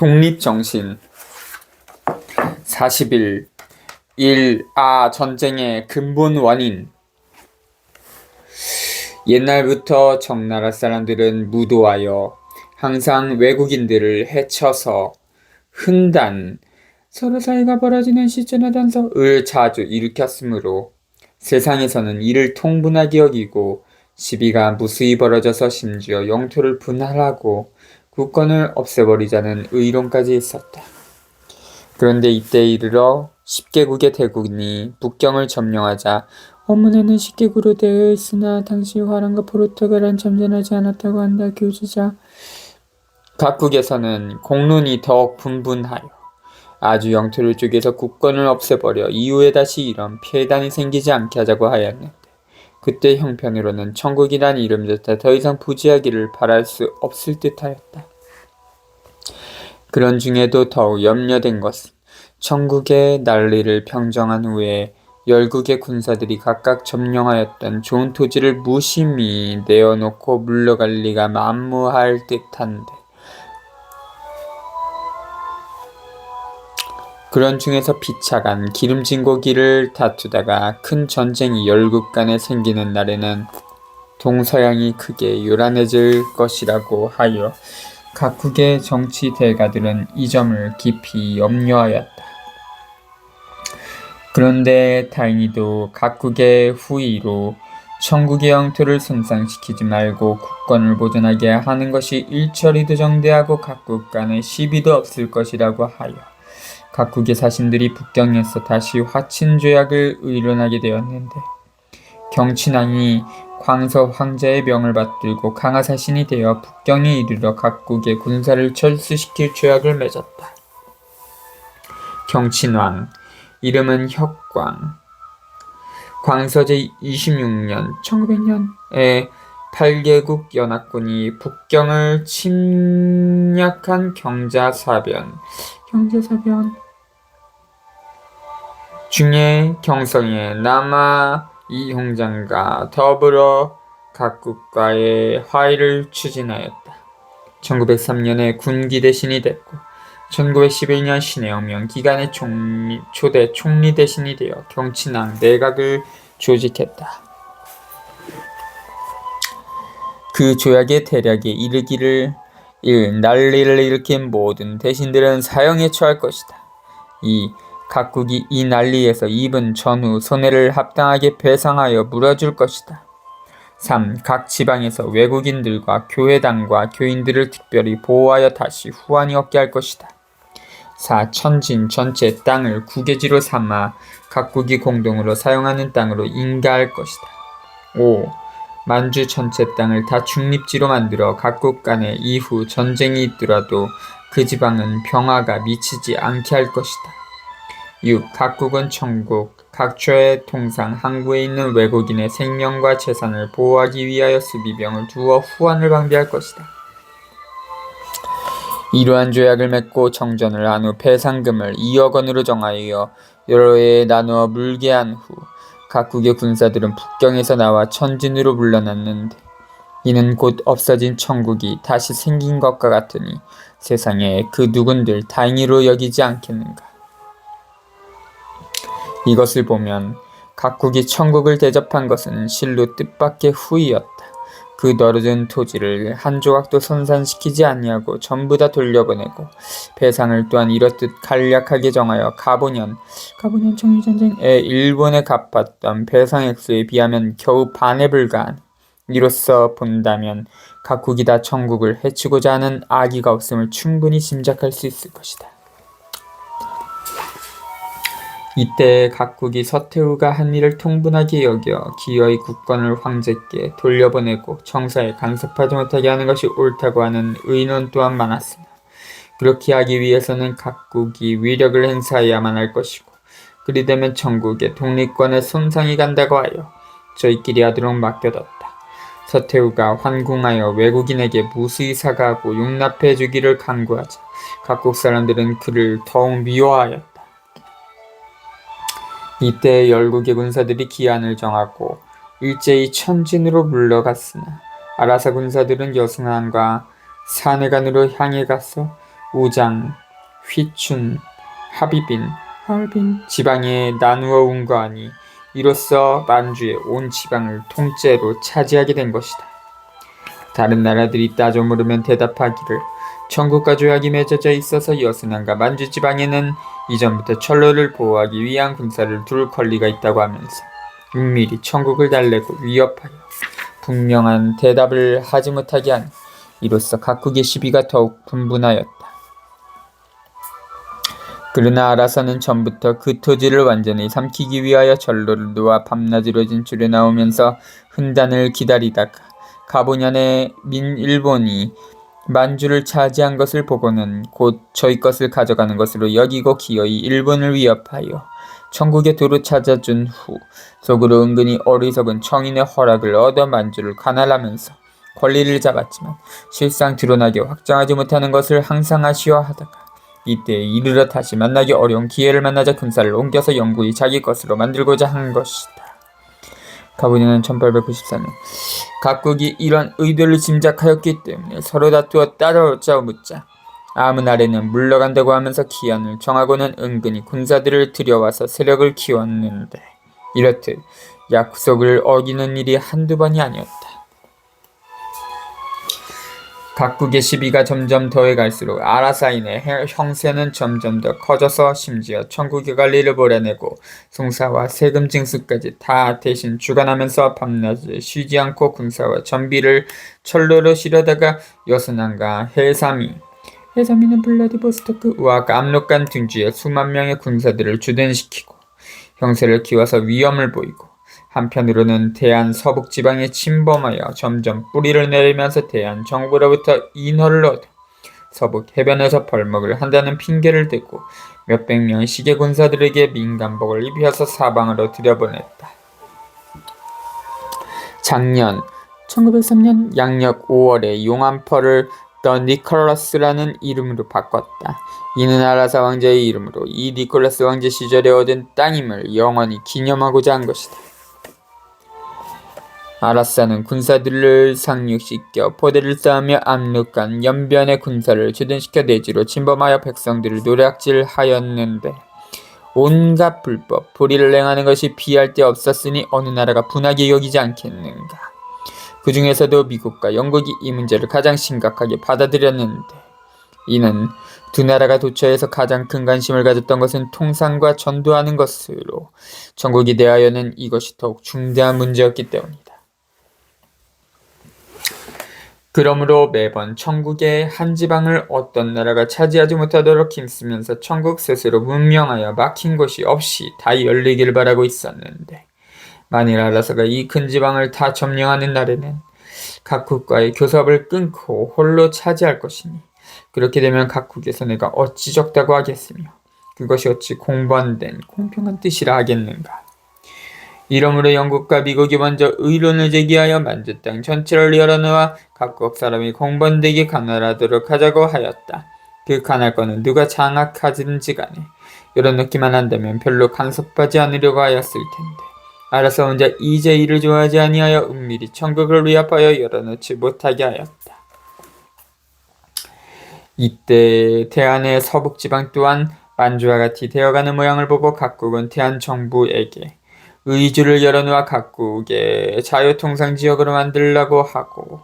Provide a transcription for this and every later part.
독립정신. 40일. 1. 아 전쟁의 근본 원인. 옛날부터 청나라 사람들은 무도하여 항상 외국인들을 해쳐서 흔단 서로 사이가 벌어지는 시전의 단서을 자주 일으켰으므로 세상에서는 이를 통분하게 여기고 시비가 무수히 벌어져서 심지어 영토를 분할하고 국권을 없애버리자는 의론까지 있었다. 그런데 이때 이르러 10개국의 대군이 북경을 점령하자 원문에는 10개국으로 되어 있으나 당시 화랑과 포르투갈은 참전하지 않았다고 한다. 교지자 각국에서는 공론이 더욱 분분하여 아주 영토를 쪼개서 국권을 없애버려 이후에 다시 이런 폐단이 생기지 않게 하자고 하였는데 그때 형편으로는 천국이란 이름조차 더 이상 부지하기를 바랄 수 없을 듯하였다. 그런 중에도 더욱 염려된 것은 천국의 난리를 평정한 후에 열국의 군사들이 각각 점령하였던 좋은 토지를 무심히 내어놓고 물러갈 리가 만무할 듯한데. 그런 중에서 비차간 기름진 고기를 다투다가 큰 전쟁이 열국 간에 생기는 날에는 동서양이 크게 요란해질 것이라고 하여 각국의 정치 대가들은 이 점을 깊이 염려하였다. 그런데 다행히도 각국의 후의로 천국의 영토를 손상시키지 말고 국권을 보존하게 하는 것이 일처리 도 정대하고 각국 간에 시비도 없을 것이라고 하여 각국의 사신들이 북경에서 다시 화친 조약을 의논하게 되었는데 경친왕이 광서 황제의 명을 받들고 강하사 신이 되어 북경에 이르러 각국의 군사를 철수시킬 조약을 맺었다. 경친왕 이름은 혁광 광서제 26년 1900년에 8개국 연합군이 북경을 침략한 경자사변 경제사변 중에 경성의 남아 이홍장과 더불어 각국과의 화해를 추진하였다. 1903년에 군기 대신이 됐고 1911년 신해혁명 기간에 총리, 초대 총리 대신이 되어 경친왕 내각을 조직했다. 그 조약의 대략에 이르기를 1. 난리를 일으킨 모든 대신들은 사형에 처할 것이다. 2. 각국이 이 난리에서 입은 전후 손해를 합당하게 배상하여 물어줄 것이다. 3. 각 지방에서 외국인들과 교회당과 교인들을 특별히 보호하여 다시 후환이 얻게 할 것이다. 4. 천진 전체 땅을 국외지로 삼아 각국이 공동으로 사용하는 땅으로 인가할 것이다. 5. 만주 전체 땅을 다 중립지로 만들어 각국 간에 이후 전쟁이 있더라도 그 지방은 평화가 미치지 않게 할 것이다. 6. 각국은 천국, 각처의 통상 항구에 있는 외국인의 생명과 재산을 보호하기 위하여 수비병을 두어 후환을 방비할 것이다. 이러한 조약을 맺고 정전을 한 후 배상금을 2억 원으로 정하여 여러 해에 나누어 물게 한 후 각국의 군사들은 북경에서 나와 천진으로 물러났는데 이는 곧 없어진 천국이 다시 생긴 것과 같으니 세상에 그 누군들 다행히로 여기지 않겠는가. 이것을 보면 각국이 천국을 대접한 것은 실로 뜻밖의 후이였다. 그 너르든 토지를 한 조각도 손산시키지 아니하고 전부 다 돌려보내고 배상을 또한 이렇듯 간략하게 정하여 가보년 가보년 청일전쟁에 일본에 갚았던 배상 액수에 비하면 겨우 반에 불과한 이로써 본다면 각국이 다 천국을 해치고자 하는 악의가 없음을 충분히 짐작할 수 있을 것이다. 이때 각국이 서태후가 한 일을 통분하게 여겨 기어이 국권을 황제께 돌려보내고 청사에 간섭하지 못하게 하는 것이 옳다고 하는 의논 또한 많았으나 그렇게 하기 위해서는 각국이 위력을 행사해야만 할 것이고 그리 되면 천국의 독립권에 손상이 간다고 하여 저희끼리 하도록 맡겨뒀다. 서태후가 환궁하여 외국인에게 무수히 사과하고 용납해 주기를 간구하자 각국 사람들은 그를 더욱 미워하였다. 이때 열국의 군사들이 기한을 정하고 일제히 천진으로 물러갔으나 아라사 군사들은 여승한과 사내간으로 향해 가서 우장, 휘춘, 하비빈, 하얼빈 지방에 나누어 아니 이로써 만주의 온 지방을 통째로 차지하게 된 것이다. 다른 나라들이 따져 물으면 대답하기를 천국과 조약이 맺어져 있어서 여순왕과 만주 지방에는 이전부터 철로를 보호하기 위한 군사를 둘 권리가 있다고 하면서 은밀히 천국을 달래고 위협하여 분명한 대답을 하지 못하게 하니 이로써 각국의 시비가 더욱 분분하였다. 그러나 알아서는 전부터 그 토지를 완전히 삼키기 위하여 전로를 놓아 밤낮으로 진출해 나오면서 흔단을 기다리다가 가보년에 민 일본이 만주를 차지한 것을 보고는 곧 저희 것을 가져가는 것으로 여기고 기어이 일본을 위협하여 천국의 도로 찾아준 후 속으로 은근히 어리석은 청인의 허락을 얻어 만주를 관할하면서 권리를 잡았지만 실상 드러나게 확정하지 못하는 것을 항상 아쉬워하다가 이때에 이르러 다시 만나기 어려운 기회를 만나자 군사를 옮겨서 영구히 자기 것으로 만들고자 한 것이다. 가보니는 1894년 각국이 이런 의도를 짐작하였기 때문에 서로 다투어 따라오자 묻자 아무 날에는 물러간다고 하면서 기한을 정하고는 은근히 군사들을 들여와서 세력을 키웠는데 이렇듯 약속을 어기는 일이 한두 번이 아니었다. 각국의 시비가 점점 더해갈수록 아라사인의 해- 형세는 점점 더 커져서 심지어 천국의 관리를 몰아내고 송사와 세금 징수까지 다 대신 주관하면서 밤낮을 쉬지 않고 군사와 전비를 철로로 실어다가 여순왕과 해삼이 해삼이는 블라디보스토크와 압록강 등지에 수만 명의 군사들을 주둔시키고 형세를 키워서 위험을 보이고 한편으로는 대한 서북 지방에 침범하여 점점 뿌리를 내리면서 대한 정부로부터 인허를 얻어 서북 해변에서 벌목을 한다는 핑계를 대고 몇백 명의 시계 군사들에게 민간복을 입혀서 사방으로 들여보냈다. 작년 1903년 양력 5월에 용암펄을 더 니콜라스라는 이름으로 바꿨다. 이는 아라사 왕자의 이름으로 이 니콜라스 왕자 시절에 얻은 땅임을 영원히 기념하고자 한 것이다. 아라사는 군사들을 상륙시켜 포대를 쌓으며 압록강 연변의 군사를 주둔시켜 내지로 침범하여 백성들을 노략질하였는데 온갖 불법 불의를 행하는 것이 비할 데 없었으니 어느 나라가 분하게 여기지 않겠는가. 그 중에서도 미국과 영국이 이 문제를 가장 심각하게 받아들였는데 이는 두 나라가 도처에서 가장 큰 관심을 가졌던 것은 통상과 전도하는 것으로 전국이 대하여는 이것이 더욱 중대한 문제였기 때문이다. 그러므로 매번 천국의 한 지방을 어떤 나라가 차지하지 못하도록 힘쓰면서 천국 스스로 문명하여 막힌 곳이 없이 다 열리기를 바라고 있었는데 만일 아라사가 이 큰 지방을 다 점령하는 날에는 각국과의 교섭을 끊고 홀로 차지할 것이니 그렇게 되면 각국에서 내가 어찌 적다고 하겠으며 그것이 어찌 공번된 공평한 뜻이라 하겠는가. 이러므로 영국과 미국이 먼저 의론을 제기하여 만주 땅 전체를 열어놓아 각국 사람이 공번되게 관할하도록 하자고 하였다. 그 관할권은 누가 장악하든지 간에 열어놓기만 한다면 별로 간섭하지 않으려고 하였을 텐데 알아서 혼자 이제 이를 좋아하지 아니하여 은밀히 천국을 위협하여 열어놓지 못하게 하였다. 이때 대한의 서북 지방 또한 만주와 같이 되어가는 모양을 보고 각국은 대한 정부에게 의주를 열어놓아 각국의 자유통상 지역으로 만들라고 하고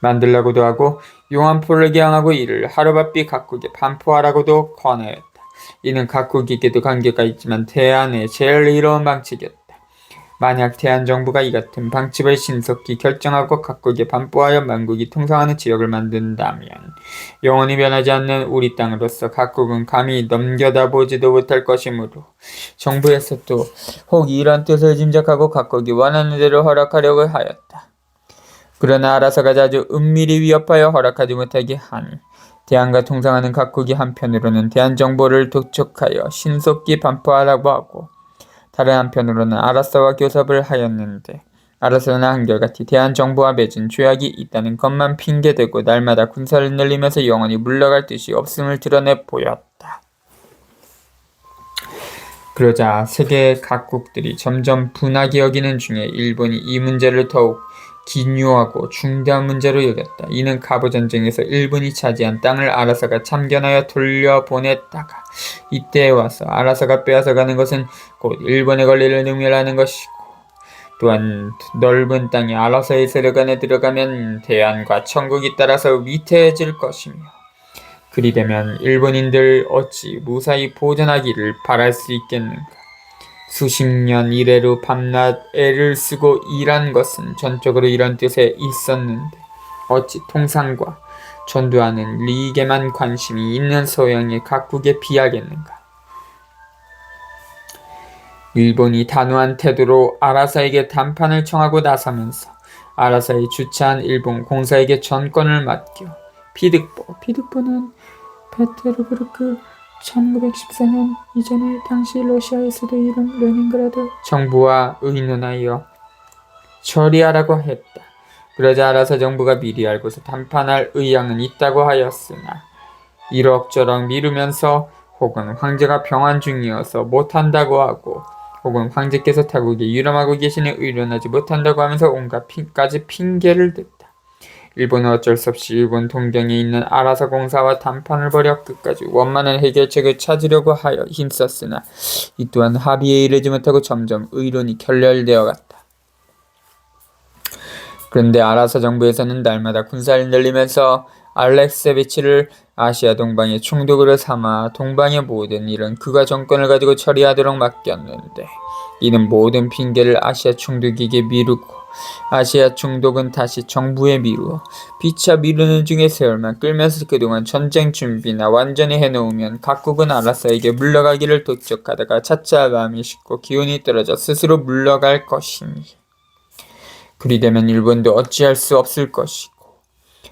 만들라고도 하고 용암포를 개항하고 이를 하루바삐 각국에 반포하라고도 권하였다. 이는 각국에게도 관계가 있지만 대한의 제일 이로운 방책이었다. 만약 대한 정부가 이 같은 방침을 신속히 결정하고 각국에 반포하여 만국이 통상하는 지역을 만든다면 영원히 변하지 않는 우리 땅으로서 각국은 감히 넘겨다보지도 못할 것이므로 정부에서도 혹 이런 뜻을 짐작하고 각국이 원하는 대로 허락하려고 하였다. 그러나 알아서가 자주 은밀히 위협하여 허락하지 못하게 하니 대한과 통상하는 각국이 한편으로는 대한 정보를 독촉하여 신속히 반포하라고 하고 다른 한편으로는 아라사와 교섭을 하였는데 아라사는 한결같이 대한 정부와 맺은 조약이 있다는 것만 핑계대고 날마다 군사를 늘리면서 영원히 물러갈 뜻이 없음을 드러내 보였다. 그러자 세계 각국들이 점점 분하게 여기는 중에 일본이 이 문제를 더욱 기묘하고 중대한 문제로 여겼다. 이는 가보 전쟁에서 일본이 차지한 땅을 아라사가 참견하여 돌려보냈다가 이때에 와서 아라사가 빼앗아가는 것은 곧 일본의 권리를 능멸하는 것이고 또한 넓은 땅이 아라사의 세력 안에 들어가면 대안과 천국이 따라서 위태해질 것이며 그리 되면 일본인들 어찌 무사히 보존하기를 바랄 수 있겠는가. 수십 년 이래로 밤낮 애를 쓰고 일한 것은 전적으로 이런 뜻에 있었는데 어찌 통상과 전두하는 리익에만 관심이 있는 소양의 각국에 비하겠는가. 일본이 단호한 태도로 아라사에게 담판을 청하고 나서면서 아라사에 주차한 일본 공사에게 전권을 맡겨 피득보, 피득보는 페테르부르크 1914년 이전에 당시 러시아에서도 이른 레닌그라드 정부와 의논하여 처리하라고 했다. 그러자 아라사 정부가 미리 알고서 담판할 의향은 있다고 하였으나 이럭저럭 미루면서 혹은 황제가 병환 중이어서 못한다고 하고 혹은 황제께서 타국에 유람하고 계시니 의논하지 못한다고 하면서 온갖 핑까지 핑계를 댔다. 일본은 어쩔 수 없이 일본 동경에 있는 아라사 공사와 담판을 벌여 끝까지 원만한 해결책을 찾으려고 하여 힘썼으나 이 또한 합의에 이르지 못하고 점점 의론이 결렬되어 갔다. 그런데 아라사 정부에서는 날마다 군사를 늘리면서 알렉세비치를 아시아 동방의 총독으로 삼아 동방의 모든 일은 그가 정권을 가지고 처리하도록 맡겼는데 이는 모든 핑계를 아시아 총독에게 미루고 아시아 총독은 다시 정부에 미루어 피차 미루는 중에 세월만 끌면서 그동안 전쟁 준비나 완전히 해놓으면 각국은 아라사에게 물러가기를 도적하다가 차차 마음이 식고 기운이 떨어져 스스로 물러갈 것이니. 그리 되면 일본도 어찌할 수 없을 것이고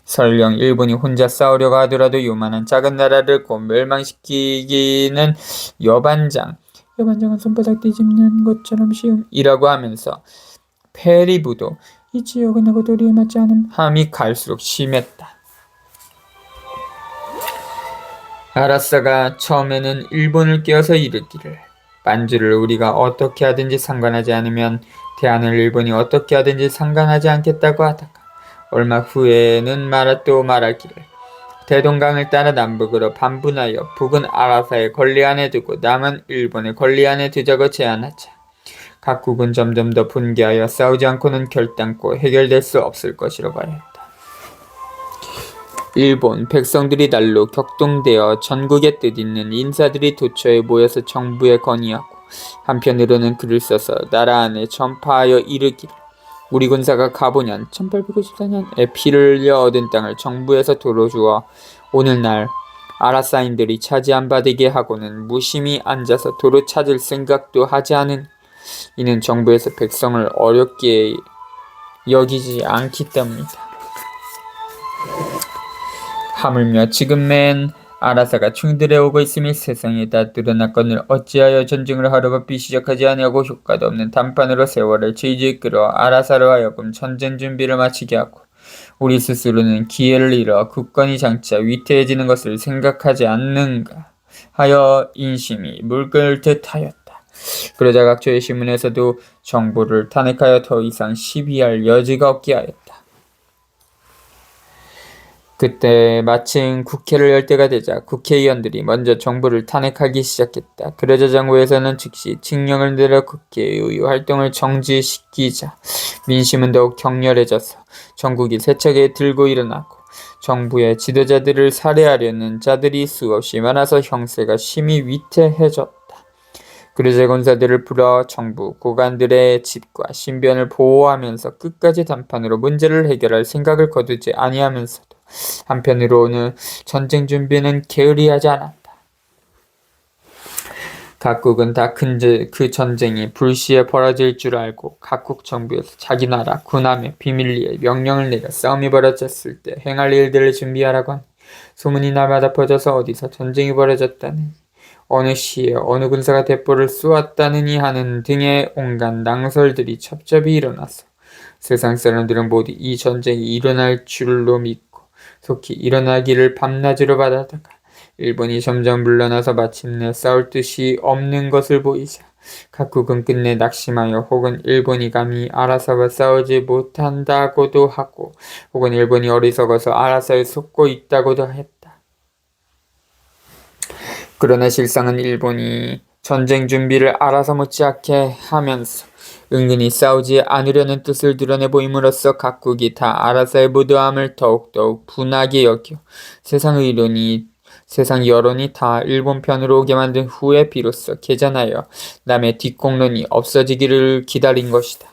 설령 일본이 혼자 싸우려고 하더라도 요만한 작은 나라를 곧 멸망시키기는 여반장 여반장은 손바닥 뒤집는 것처럼 쉬움이라고 하면서 페리부도 이 지역은 하고 도리에 맞지 않은 함이 갈수록 심했다. 아라사가 처음에는 일본을 깨어서 이르기를 반주를 우리가 어떻게 하든지 상관하지 않으면 대안을 일본이 어떻게 하든지 상관하지 않겠다고 하다가 얼마 후에는 말아 또 말하기를 대동강을 따라 남북으로 반분하여 북은 아라사의 권리 안에 두고 남은 일본의 권리 안에 두자고 제안하자 각국은 점점 더 분개하여 싸우지 않고는 결단코 해결될 수 없을 것이라고 하였다. 일본 백성들이 날로 격동되어 전국에 뜻있는 인사들이 도처에 모여서 정부에 건의하고 한편으로는 글을 써서 나라 안에 전파하여 이르기를 우리 군사가 가보년 1854년에 피를 흘려 얻은 땅을 정부에서 도로 주어 오늘날 아라사인들이 차지한 바 되게 하고는 무심히 앉아서 도로 찾을 생각도 하지 않은 이는 정부에서 백성을 어렵게 여기지 않기 때문이다. 하물며 지금 맨 아라사가 충들에 오고 있음이 세상에 다 드러났건을 어찌하여 전쟁을 하루 바삐 시작하지 아니하고 효과도 없는 단판으로 세월을 질질 끌어 아라사로 하여금 전쟁 준비를 마치게 하고 우리 스스로는 기회를 잃어 국권이 장차 위태해지는 것을 생각하지 않는가 하여 인심이 물끓 듯 하였다. 그러자 각처의 신문에서도 정부를 탄핵하여 더 이상 시비할 여지가 없게 하였다. 그때 마침 국회를 열 때가 되자 국회의원들이 먼저 정부를 탄핵하기 시작했다. 그러자 정부에서는 즉시 칙령을 내려 국회의 활동을 정지시키자 민심은 더욱 격렬해져서 전국이 세차게 들고 일어나고 정부의 지도자들을 살해하려는 자들이 수없이 많아서 형세가 심히 위태해졌다. 그러자 권사들을 불러 정부 고관들의 집과 신변을 보호하면서 끝까지 단판으로 문제를 해결할 생각을 거두지 아니하면서도 한편으로는 전쟁 준비는 게으리하지 않았다. 각국은 다 그 전쟁이 불시에 벌어질 줄 알고 각국 정부에서 자기 나라 군함에 비밀리에 명령을 내려 싸움이 벌어졌을 때 행할 일들을 준비하라고 하니 소문이 날마다 퍼져서 어디서 전쟁이 벌어졌다는 어느 시에 어느 군사가 대포를 쏘았다느니 하는 등의 온갖 낭설들이 첩첩이 일어났어. 세상 사람들은 모두 이 전쟁이 일어날 줄로 믿고 속히 일어나기를 밤낮으로 받았다가 일본이 점점 물러나서 마침내 싸울 뜻이 없는 것을 보이자 각국은 끝내 낙심하여 혹은 일본이 감히 아라사와 싸우지 못한다고도 하고 혹은 일본이 어리석어서 아라사에 속고 있다고도 했다. 그러나 실상은 일본이 전쟁 준비를 알아서 못지않게 하면서 은근히 싸우지 않으려는 뜻을 드러내 보임으로써 각국이 다 아라사의 무도함을 더욱더욱 분하게 여겨 세상 의론이 세상 여론이 다 일본 편으로 오게 만든 후에 비로소 개전하여 남의 뒷공론이 없어지기를 기다린 것이다.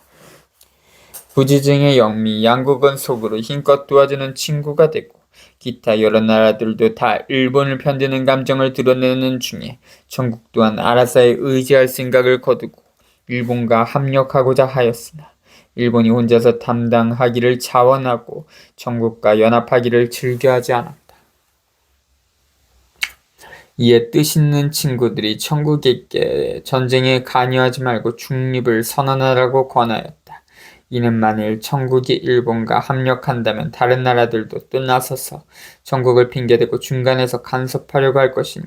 부지증의 영미 양국은 속으로 힘껏 도와주는 친구가 되고 기타 여러 나라들도 다 일본을 편드는 감정을 드러내는 중에 전국 또한 아라사에 의지할 생각을 거두고 일본과 합력하고자 하였으나 일본이 혼자서 담당하기를 자원하고 전국과 연합하기를 즐겨하지 않았다. 이에 뜻 있는 친구들이 청국에게 전쟁에 관여하지 말고 중립을 선언하라고 권하였다. 이는 만일 청국이 일본과 합력한다면 다른 나라들도 또 나서서 청국을 핑계대고 중간에서 간섭하려고 할 것이니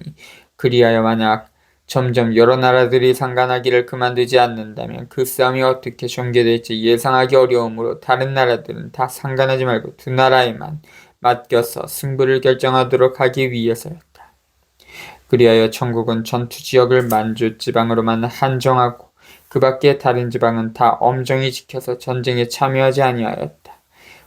그리하여 만약 점점 여러 나라들이 상관하기를 그만두지 않는다면 그 싸움이 어떻게 전개될지 예상하기 어려우므로 다른 나라들은 다 상관하지 말고 두 나라에만 맡겨서 승부를 결정하도록 하기 위해서였다. 그리하여 청국은 전투 지역을 만주 지방으로만 한정하고 그 밖의 다른 지방은 다 엄정히 지켜서 전쟁에 참여하지 아니하였다.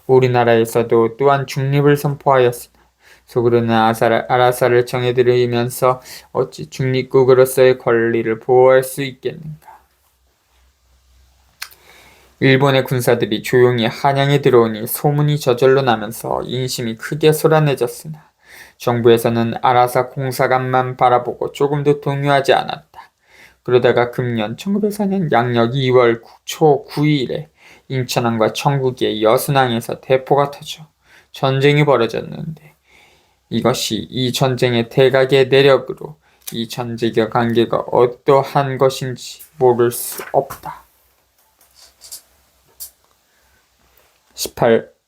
우리나라에서도 또한 중립을 선포하였으나 속으로는 아사라, 아라사를 정해들이면서 어찌 중립국으로서의 권리를 보호할 수 있겠는가. 일본의 군사들이 조용히 한양에 들어오니 소문이 저절로 나면서 인심이 크게 솟아내졌으나 정부에서는 아라사 공사관만 바라보고 조금도 동요하지 않았다. 그러다가 금년 1904년 양력 2월 초 9일에 인천항과 청국의 여순항에서 대포가 터져 전쟁이 벌어졌는데 이것이 이 전쟁의 대각의 내력으로 이 전쟁의 관계가 어떠한 것인지 모를 수 없다. 18.